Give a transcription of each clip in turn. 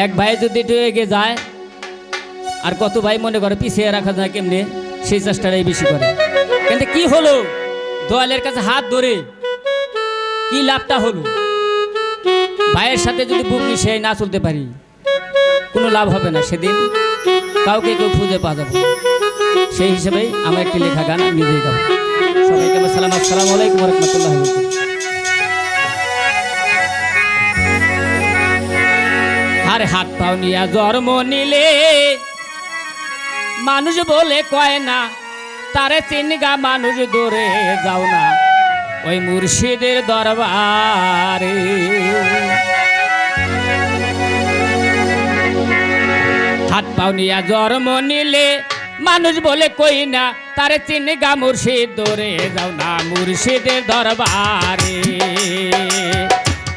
এক ভাই যদি একটু এগিয়ে যায়, আর কত ভাই মনে করে পিছিয়ে রাখা যায় কেমনে? সেই চেষ্টাটাই বেশি করে। কিন্তু কি হলো? দোয়ালের কাছে হাত ধরে কি লাভটা হলো? ভাইয়ের সাথে যদি বুক মিশিয়ে না চলতে পারি, কোনো লাভ হবে না সেদিন। কাউকে কেউ খুঁজে পাওয়া যাবে সেই হিসেবেই আমার একটি লেখা গান নিজেই গাবো। সবাইকে আমার সালাম, আসসালামু আলাইকুম রহমতুল্লাহ আর হাত পাও নিয়া জন্ম নিলে। মানুষ বলে কয় না, তারে চিনগা মানুষ দূরে যাও না। ওই মুর্শিদের দরবারে। হাত পাও নিয়া জন্ম নিলে, মানুষ বলে কই না, তারে চিনগা মুর্শিদ দূরে যাও না, মুর্শিদের দরবারে।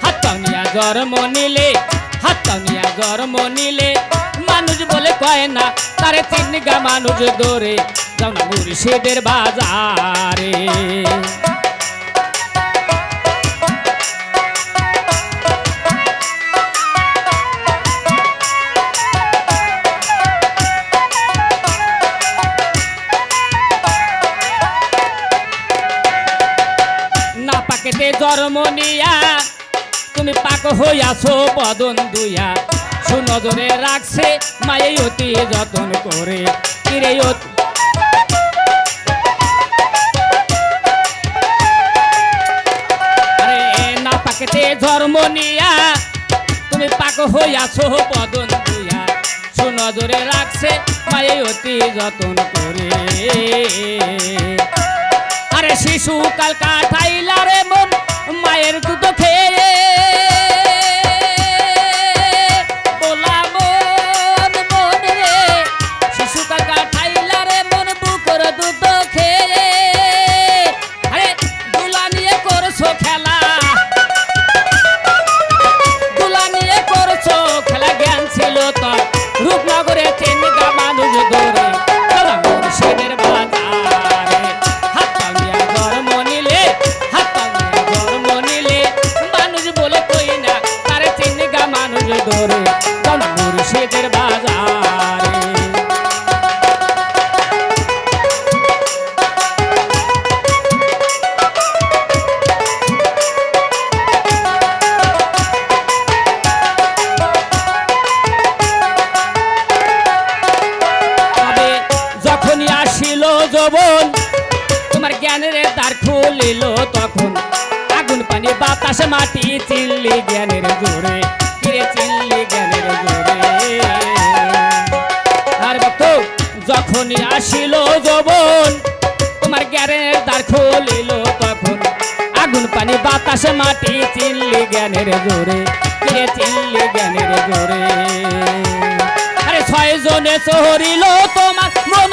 হাত পাও নিয়া জন্ম নিলে হাত জন্ম নিলে মানুষ বলে কয় না, তারে চিনগা মানুষ দূরে যাও না মুর্শিদের বাজারে জন্ম নিয়া তুমি পাক হইয়াছো বদন দুইয়া। সুনজরে রাখছে মায়ে অতি যতন করে। কিরে অতি তুমি পাক হইয়াছো বদন সুনজরে রাখছে মায়ে অতি যতন করে। আরে শিশু কাল কাঠাইলা রে মন, মায়ের দুধ খেয়ে জ্ঞানের দ্বার খুলিল তখন। আগুন পানি বাতাস, মাটি চিল্লি জ্ঞানের জোরে কিরে চিল্লি জ্ঞানের জোরে। আর ভক্ত, যখনই আসিল যৌবন, তোমার জ্ঞানের দ্বার খুলিল তখন। আগুন পানি বাতাস, মাটি চিল্লি জ্ঞানের জোরে কিরে চিল্লি জ্ঞানের জোরে। আরে ছয় জনে চহরিল তোমার মন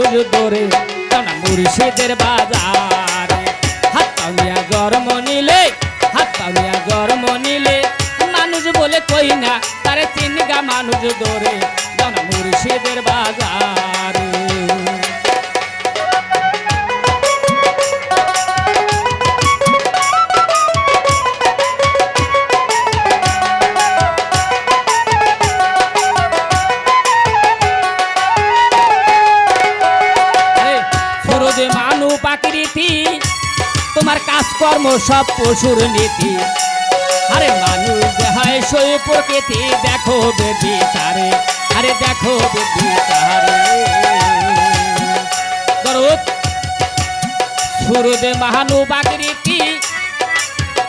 চিনগা দরে, টানা মুর্শিদের বাজারে। হাত পাউনিয়া জন্ম নিলে, হাত পাউনিয়া জন্ম নিলে, মানুষ বলে কই না, তারে চিনগা মানুষ দরে, টানা মুর্শিদের বাজারে। মানু পাকৃতি। তোমার কাজকর্ম সব পশুর নীতি। আরে মানুষ যে হয় সই প্রকৃতি, দেখো বেবি তারে। আরে দেখো বেবি দরদ, সুরদে মহানু বাকৃতি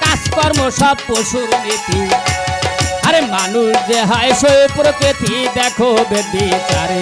কাজকর্ম সব পশুর নীতি। আরে মানুষ যে হয় সই প্রকৃতি, দেখো বেবি তারে।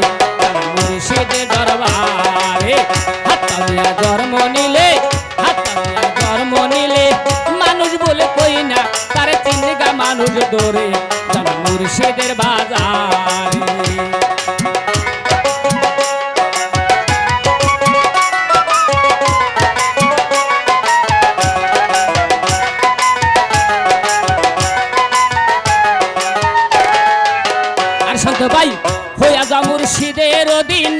মুর্শিদের বাজারে। আর শান্ত ভাই, হইয়া যা মুর্শিদের দিন।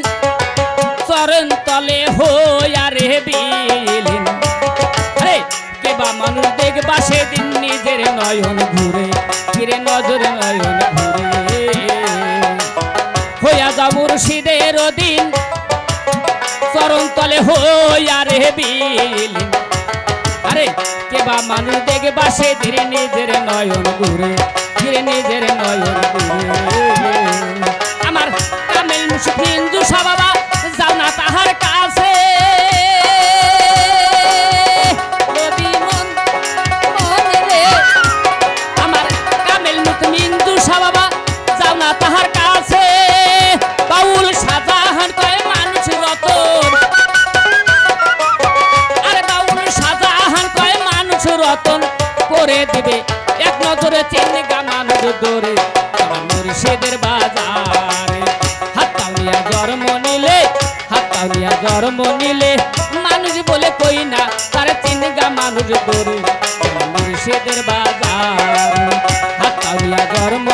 চরণ তলে হইয়া রে বিলীন। আরে, কেবা মানুষ দেখবা সেদিন নিজের নয়ন ঘুরে, ফিরে নজর নয়ন মুর্শিদের দিন চরণ তলে হইয়া রে বিলীন। আরে কেবা মানুষ দেখবা সেদিন নিজের নয়ন ঘুরে ফিরে নিজের নয়ন ঘুরে। আমার হিন্দু বাবা, যাও না তাহার কাছে। করে দিবে। এক নজরে চেনে গা মানুষ দৌড়ে আমার মুর্শিদের বাজারে। হাত তাউনিয়া জন্ম নিলে, হাত তাউনিয়া জন্ম নিলে, মানুষ বলে কই না, তার চেনে গা মানুষ দৌড়ে আমার মুর্শিদের বাজারে হাত তাউনিয়া জন্ম